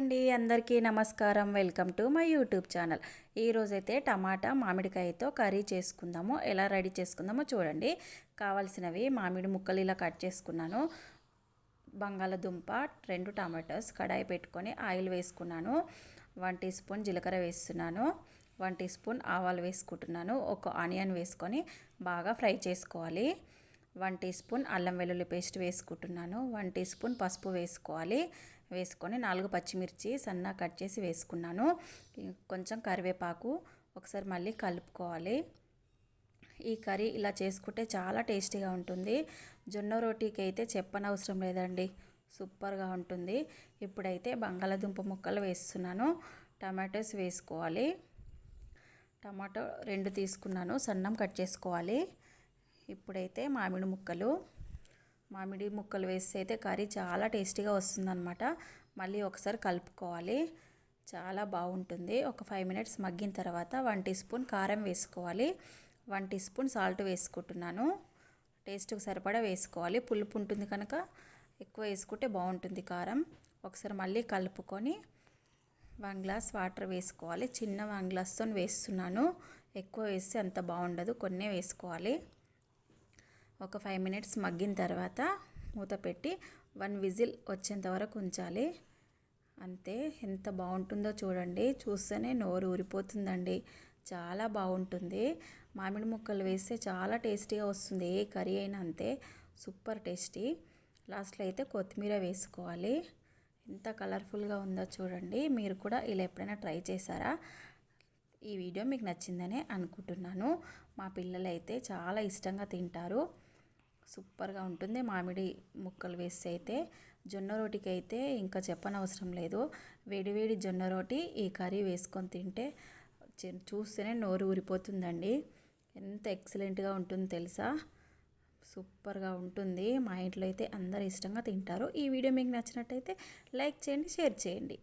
అండి. అందరికీ నమస్కారం. Welcome to my YouTube channel. ఈరోజైతే టమాటా మామిడికాయతో కర్రీ చేసుకుందాము. ఎలా రెడీ చేసుకుందామో చూడండి. కావాల్సినవి మామిడి ముక్కలు ఇలా కట్ చేసుకున్నాను. బంగాళదుంప రెండు టమాటోస్ కడాయి పెట్టుకొని ఆయిల్ వేసుకున్నాను. వన్ టీ స్పూన్ జీలకర్ర వేస్తున్నాను. వన్ టీ స్పూన్ ఆవాలు వేసుకుంటున్నాను. ఒక ఆనియన్ వేసుకొని బాగా ఫ్రై చేసుకోవాలి. వన్ టీ స్పూన్ అల్లం వెల్లుల్లి పేస్ట్ వేసుకుంటున్నాను. వన్ టీ స్పూన్ పసుపు వేసుకోవాలి. వేసుకొని నాలుగు పచ్చిమిర్చి సన్నగా కట్ చేసి వేసుకున్నాను. కొంచెం కరివేపాకు ఒకసారి మళ్ళీ కలుపుకోవాలి. ఈ కర్రీ ఇలా చేసుకుంటే చాలా టేస్టీగా ఉంటుంది. జొన్న రోటీకి అయితే చెప్పనవసరం లేదండి. సూపర్గా ఉంటుంది. ఇప్పుడైతే బంగాళాదుంప ముక్కలు వేస్తున్నాను. టమాటోస్ వేసుకోవాలి. టమాటో రెండు తీసుకున్నాను. సన్నం కట్ చేసుకోవాలి. ఇప్పుడైతే మామిడి ముక్కలు మామిడి ముక్కలు వేస్తే అయితే కర్రీ చాలా టేస్టీగా వస్తుందన్నమాట. మళ్ళీ ఒకసారి కలుపుకోవాలి. చాలా బాగుంటుంది. ఒక ఫైవ్ మినిట్స్ మగ్గిన తర్వాత వన్ టీ స్పూన్ కారం వేసుకోవాలి. వన్ టీ స్పూన్ సాల్ట్ వేసుకుంటున్నాను. టేస్ట్కి సరిపడా వేసుకోవాలి. పులుపు ఉంటుంది కనుక ఎక్కువ వేసుకుంటే బాగుంటుంది కారం. ఒకసారి మళ్ళీ కలుపుకొని వన్ గ్లాస్ వాటర్ వేసుకోవాలి. చిన్న వన్ గ్లాస్తో వేస్తున్నాను. ఎక్కువ వేస్తే అంత బాగుండదు. కొన్నే వేసుకోవాలి. ఒక ఫైవ్ మినిట్స్ మగ్గిన తర్వాత మూత పెట్టి వన్ విజిల్ వచ్చేంత వరకు ఉంచాలి. అంతే ఎంత బాగుంటుందో చూడండి. చూస్తేనే నోరు ఊరిపోతుందండి. చాలా బాగుంటుంది. మామిడి ముక్కలు వేస్తే చాలా టేస్టీగా వస్తుంది. ఏ కర్రీ అయినా అంతే సూపర్ టేస్టీ. లాస్ట్లో అయితే కొత్తిమీర వేసుకోవాలి. ఎంత కలర్ఫుల్గా ఉందో చూడండి. మీరు కూడా ఇలా ఎప్పుడైనా ట్రై చేశారా? ఈ వీడియో మీకు నచ్చిందనే అనుకుంటున్నాను. మా పిల్లలు అయితే చాలా ఇష్టంగా తింటారు. సూపర్గా ఉంటుంది. మామిడి ముక్కలు వేస్తే అయితే జొన్న రోటికి అయితే ఇంకా చెప్పనవసరం లేదు. వేడివేడి జొన్న రోటి ఈ కర్రీ వేసుకొని తింటే చూస్తేనే నోరు ఊరిపోతుందండి. ఎంత ఎక్సలెంట్గా ఉంటుంది తెలుసా? సూపర్గా ఉంటుంది. మా ఇంట్లో అయితే అందరు ఇష్టంగా తింటారు. ఈ వీడియో మీకు నచ్చినట్టయితే లైక్ చేయండి షేర్ చేయండి.